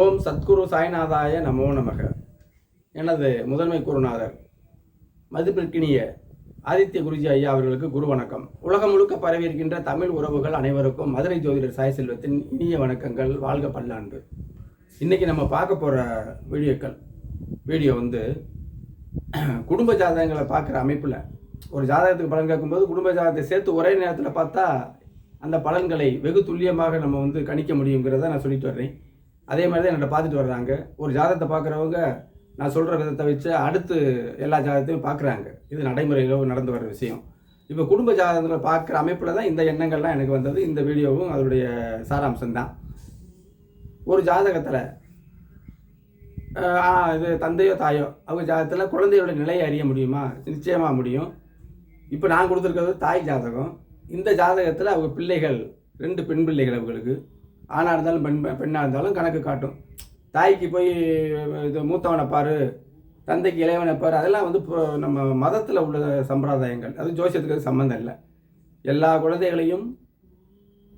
ஓம் சத்குரு சாய்நாதாய நமோ நமக. எனது முதன்மை குருநாதர் மதிப்பிற்கினிய ஆதித்ய குருஜி ஐயா அவர்களுக்கு குரு வணக்கம். உலகம் முழுக்க பரவி இருக்கின்ற தமிழ் உறவுகள் அனைவருக்கும் மதுரை ஜோதிடர் சாய் செல்வத்தின் இனிய வணக்கங்கள். வாழ்க பல்லாண்டு. இன்றைக்கி நம்ம பார்க்க போகிற வீடியோக்கள் வீடியோ வந்து குடும்ப ஜாதகங்களை பார்க்குற அமைப்பில் ஒரு ஜாதகத்துக்கு பலன் கேட்கும்போது குடும்ப ஜாதகத்தை சேர்த்து ஒரே நேரத்தில் பார்த்தா அந்த பலன்களை வெகு துல்லியமாக நம்ம வந்து கணிக்க முடியுங்கிறத நான் சொல்லிட்டு வர்றேன். அதே மாதிரி தான் என்னை பார்த்துட்டு வர்றாங்க. ஒரு ஜாதகத்தை பார்க்குறவங்க நான் சொல்கிற விதத்தை வச்சு அடுத்து எல்லா ஜாதகத்தையும் பார்க்குறாங்க. இது நடைமுறையில் நடந்து வர விஷயம். இப்போ குடும்ப ஜாதகங்களை பார்க்குற அமைப்பில் தான் இந்த எண்ணங்கள்லாம் எனக்கு வந்தது. இந்த வீடியோவும் அதனுடைய சாராம்சம் தான். ஒரு ஜாதகத்தில் இது தந்தையோ தாயோ அவங்க ஜாதகத்தில் குழந்தையோட நிலையை அறிய முடியுமா? நிச்சயமாக முடியும். இப்போ நான் கொடுத்துருக்கிறது தாய் ஜாதகம். இந்த ஜாதகத்தில் அவங்க பிள்ளைகள் ரெண்டு பெண் பிள்ளைகள் அவங்களுக்கு. ஆணாக இருந்தாலும் பெண் பெண்ணாக இருந்தாலும் கணக்கு காட்டும். தாய்க்கு போய் இது மூத்தவனை பாரு தந்தைக்கு இளையவனை பாரு அதெல்லாம் வந்து இப்போ நம்ம மதத்தில் உள்ள சம்பிரதாயங்கள். அது ஜோசியத்துக்கு சம்மந்தம் இல்லை. எல்லா குழந்தைகளையும்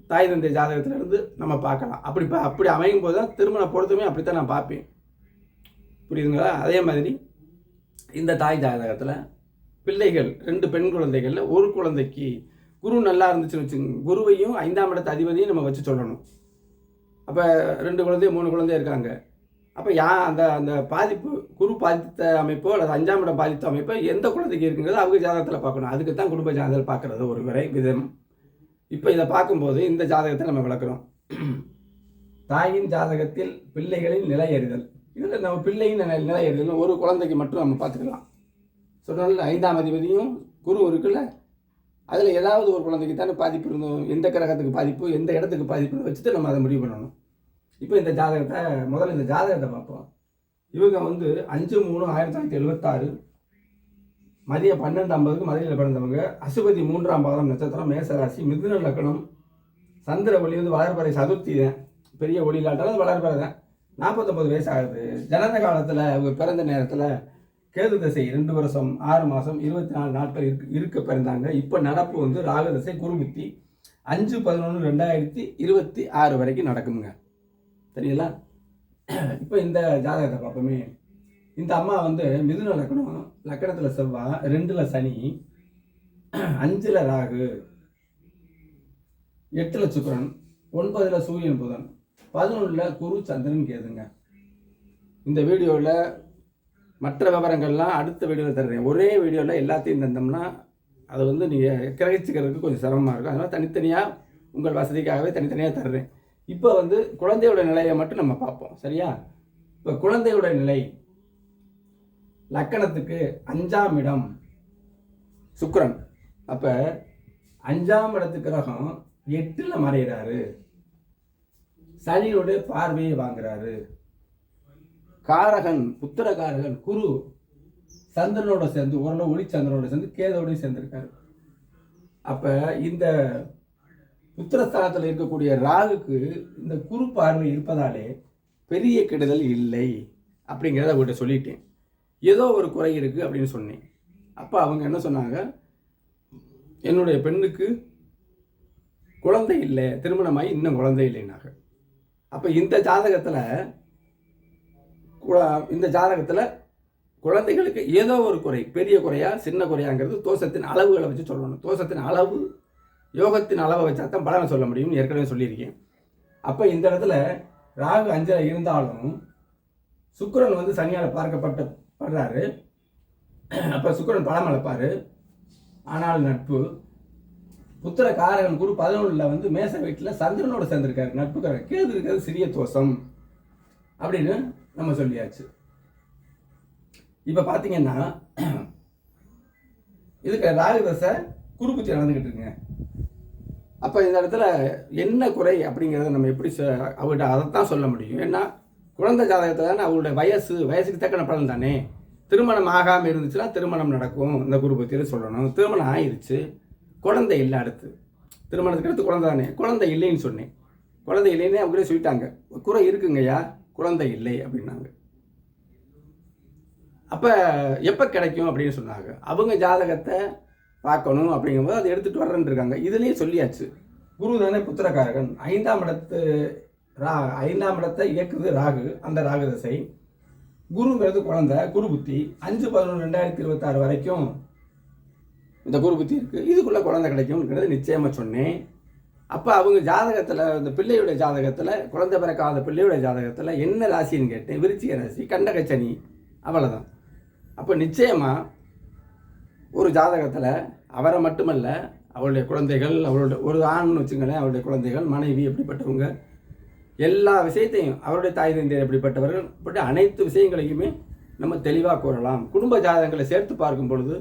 தாய் தந்தை ஜாதகத்துல இருந்து நம்ம பார்க்கலாம். அப்படி பா- அப்படி அமையும் போது தான் திருமண பொறுத்துமே அப்படித்தான் நான் பார்ப்பேன். புரியுதுங்களா? அதே மாதிரி இந்த தாய் ஜாதகத்தில் பிள்ளைகள் ரெண்டு பெண் குழந்தைகளில் ஒரு குழந்தைக்கு குரு நல்லா இருந்துச்சுன்னு வச்சுங்க குருவையும் ஐந்தாம் இடத்து அதிபதியும் நம்ம வச்சு சொல்லணும். அப்போ ரெண்டு குழந்தைய மூணு குழந்தைய இருக்காங்க. அப்போ யா அந்த அந்த பாதிப்பு குரு பாதித்த அமைப்போ அல்லது அஞ்சாம் இடம் பாதித்த அமைப்போ எந்த குழந்தைக்கு இருக்குங்கிறது அவங்க ஜாதகத்தில் பார்க்கணும். அதுக்கு தான் குடும்ப ஜாதகத்தில் பார்க்குறது ஒரு விரை விதம். இப்போ இதை பார்க்கும்போது இந்த ஜாதகத்தை நம்ம விளக்குறோம். தாயின் ஜாதகத்தில் பிள்ளைகளின் நிலை எறிதல் இதில் நம்ம பிள்ளையின் நிலை நிலை அறிதல் ஒரு குழந்தைக்கு மட்டும் நம்ம பார்த்துக்கலாம். சொன்னால ஐந்தாம் அதிபதியும் குரு இருக்குல்ல. அதில் ஏதாவது ஒரு குழந்தைக்கு தானே பாதிப்பு இருந்தோம் எந்த கிரகத்துக்கு பாதிப்பு எந்த இடத்துக்கு பாதிப்புன்னு வச்சுட்டு நம்ம அதை முடிவு பண்ணணும். இப்போ இந்த ஜாதகத்தை முதல்ல இந்த ஜாதகத்தை பார்ப்போம். இவங்க வந்து அஞ்சு மூணு ஆயிரத்தி தொள்ளாயிரத்தி எழுபத்தாறு மதியம் பன்னெண்டு ஐம்பதுக்கு மதுரையில் பிறந்தவங்க அசுபதி மூன்றாம் பாதம் நட்சத்திரம் மேசராசி மிதுன லக்கணம் சந்திர ஒளி வந்து வளர்பறை சதுர்த்தி தான். பெரிய ஒளி இல்லாட்டாலும் வளர்பறை தான். நாற்பத்தொம்பது வயசு ஆகுது. ஜனன காலத்தில் அவங்க பிறந்த நேரத்தில் கேது தசை ரெண்டு வருஷம் ஆறு மாதம் இருபத்தி நாலு நாட்கள் இருக்கு இருக்க பிறந்தாங்க. இப்போ நடப்பு வந்து ராகு தசை குருபுத்தி. அஞ்சு பதினொன்று ரெண்டாயிரத்தி இருபத்தி ஆறு வரைக்கும் நடக்குமுங்க சரிங்களா இப்போ இந்த ஜாதகத்தை பார்ப்போமே. இந்த அம்மா வந்து மிதுன லக்கணம் லக்கணத்தில் செவ்வாய் ரெண்டில் சனி அஞ்சில் ராகு எட்டில் சுக்கரன் ஒன்பதில் சூரியன் புதன் பதினொன்றில் குரு சந்திரன் கேதுங்க. இந்த வீடியோவில் மற்ற விவரங்கள்லாம் அடுத்த வீடியோவில் தர்றேன் ஒரே வீடியோவில் எல்லாத்தையும் தந்தோம்னா அதை வந்து நீங்கள் கிரகிச்சுக்கிறதுக்கு கொஞ்சம் சிரமமாக இருக்கும். அதனால் தனித்தனியாக உங்கள் வசதிக்காகவே தனித்தனியாக தர்றேன். இப்போ வந்து குழந்தையோட நிலையை மட்டும் நம்ம பார்ப்போம். சரியா? இப்போ குழந்தையோட நிலை லக்கணத்துக்கு அஞ்சாம் இடம் சுக்கரன். அப்போ அஞ்சாம் இடத்து கிரகம் எட்டில் மறைகிறாரு சனியோட பார்வையை வாங்குறாரு. காரகன் புத்திரகாரகன் குரு சந்திரனோட சேர்ந்து ஓரளவு ஒளி சந்திரனோட சேர்ந்து கேதோடய சேர்ந்துருக்காரு. அப்போ இந்த புத்திரஸ்தானத்தில் இருக்கக்கூடிய ராகுக்கு இந்த குரு பார்வை இருப்பதாலே பெரிய கெடுதல் இல்லை அப்படிங்கிறத அவர்கிட்ட சொல்லிட்டேன். ஏதோ ஒரு குறை இருக்கு அப்படின்னு சொன்னேன். அப்போ அவங்க என்ன சொன்னாங்க? என்னுடைய பெண்ணுக்கு குழந்தை இல்லை திருமணமாகி இன்னும் குழந்தை இல்லைன்னாங்க. அப்போ இந்த ஜாதகத்தில் இந்த ஜாதகத்தில் குழந்தைகளுக்கு ஏதோ ஒரு குறை பெரிய குறையா சின்ன குறையாங்கிறது தோஷத்தின் அளவுகளை வச்சு சொல்லணும். தோஷத்தின் அளவு யோகத்தின் அளவை வச்சா தான் பலனை சொல்ல முடியும்னு ஏற்கனவே சொல்லியிருக்கேன். அப்போ இந்த இடத்துல ராகு அஞ்சில் இருந்தாலும் சுக்கரன் வந்து சனியால் பார்க்கப்பட்ட படுறாரு. அப்போ சுக்கரன் பலம் அளப்பாரு ஆனால் நட்பு. புத்திர காரகன் குரு பதினொன்றில் வந்து மேச வீட்டில் சந்திரனோட சேர்ந்திருக்காரு. நட்புக்காரர் கேது இருக்கிறது சிறிய தோஷம் அப்படின்னு நம்ம சொல்லியாச்சு. இப்போ பார்த்தீங்கன்னா இதுக்கு ராகு தசை குறுக்குச்சி நடந்துக்கிட்டு இருக்குங்க. அப்போ இந்த இடத்துல என்ன குறை அப்படிங்கிறத நம்ம எப்படி சொ- அவர்கிட்ட அதைத்தான் சொல்ல முடியும். ஏன்னா குழந்தை ஜாதகத்தை தானே அவருடைய வயசு வயசுக்கு தக்கன பலன் தானே. திருமணம் ஆகாமல் இருந்துச்சுன்னா திருமணம் நடக்கும். இந்த குருபத்தியில் சொல்லணும். திருமணம் ஆயிருச்சு. குழந்தை இல்லை அடுத்து. திருமணத்துக்கு அடுத்து குழந்தை தானே. குழந்தை இல்லைன்னு சொன்னேன். குழந்தை இல்லைன்னு அவங்களே சொல்லிட்டாங்க. குறை இருக்குங்கய்யா. குழந்தை இல்லை அப்படின்னாங்க. அப்போ எப்போ கிடைக்கும் அப்படின்னு சொன்னாங்க. அவங்க ஜாதகத்தை பார்க்கணும் அப்படிங்கும்போது அதை எடுத்துகிட்டு வர்றேன்னு இருக்காங்க. இதுலேயே சொல்லியாச்சு. குரு தானே புத்திரக்காரகன். ஐந்தாம் இடத்து ரா ஐந்தாம் இடத்தை இயக்குது ராகு அந்த ராகு தசை. குருங்கிறது குழந்தை குரு புத்தி. அஞ்சு பதினொன்று ரெண்டாயிரத்தி இருபத்தாறு வரைக்கும் இந்த குரு புத்தி இருக்குது இதுக்குள்ளே குழந்தை கிடைக்கும்ங்கிறது நிச்சயமாக சொன்னேன். அப்போ அவங்க ஜாதகத்தில் இந்த பிள்ளையுடைய ஜாதகத்தில் குழந்தை பிறக்காத பிள்ளையுடைய ஜாதகத்தில் என்ன ராசின்னு கேட்டேன். விருச்சிக ராசி கண்டகச்சனி அவ்வளோதான் அப்போ நிச்சயமாக ஒரு ஜாதகத்தில் அவரை மட்டுமல்ல அவளுடைய குழந்தைகள் அவளுடைய ஒரு ஆண்னு வச்சுங்களேன் அவருடைய குழந்தைகள் மனைவி எப்படிப்பட்டவங்க எல்லா விஷயத்தையும் அவருடைய தாய் தந்தையர் எப்படிப்பட்டவர்கள் இப்படி அனைத்து விஷயங்களையுமே நம்ம தெளிவாக கூறலாம். குடும்ப ஜாதகங்களை சேர்த்து பார்க்கும் பொழுது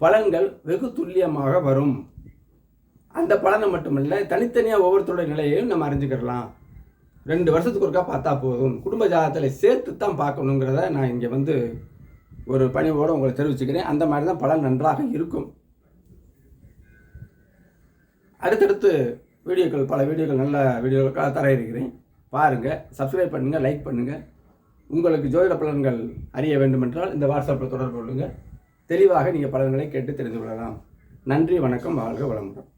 பலன்கள் வெகு துல்லியமாக வரும். அந்த பலனை மட்டுமல்ல தனித்தனியாக ஒவ்வொருத்தருடைய நிலையையும் நம்ம அறிஞ்சுக்கிடலாம். ரெண்டு வருஷத்துக்கு ஒருக்கா பார்த்தா போதும். குடும்ப ஜாதகத்தில் சேர்த்து தான் பார்க்கணுங்கிறத நான் இங்கே வந்து ஒரு பணிவோடு உங்களை தெரிவிச்சுக்கிறேன். அந்த மாதிரி தான் பலன் நன்றாக இருக்கும். அடுத்தடுத்து வீடியோக்கள் பல வீடியோக்கள் நல்ல வீடியோக்கள் தர இருக்கிறேன் பாருங்கள் சப்ஸ்கிரைப் பண்ணுங்கள் லைக் பண்ணுங்கள் உங்களுக்கு ஜோதிட பலன்கள் அறிய வேண்டுமென்றால் இந்த வாட்ஸ்அப்பில் தொடர்பு கொள்ளுங்கள் தெளிவாக நீங்கள் பலன்களை கேட்டு தெரிந்து கொள்ளலாம். நன்றி வணக்கம் வாழ்க வளமுடன்.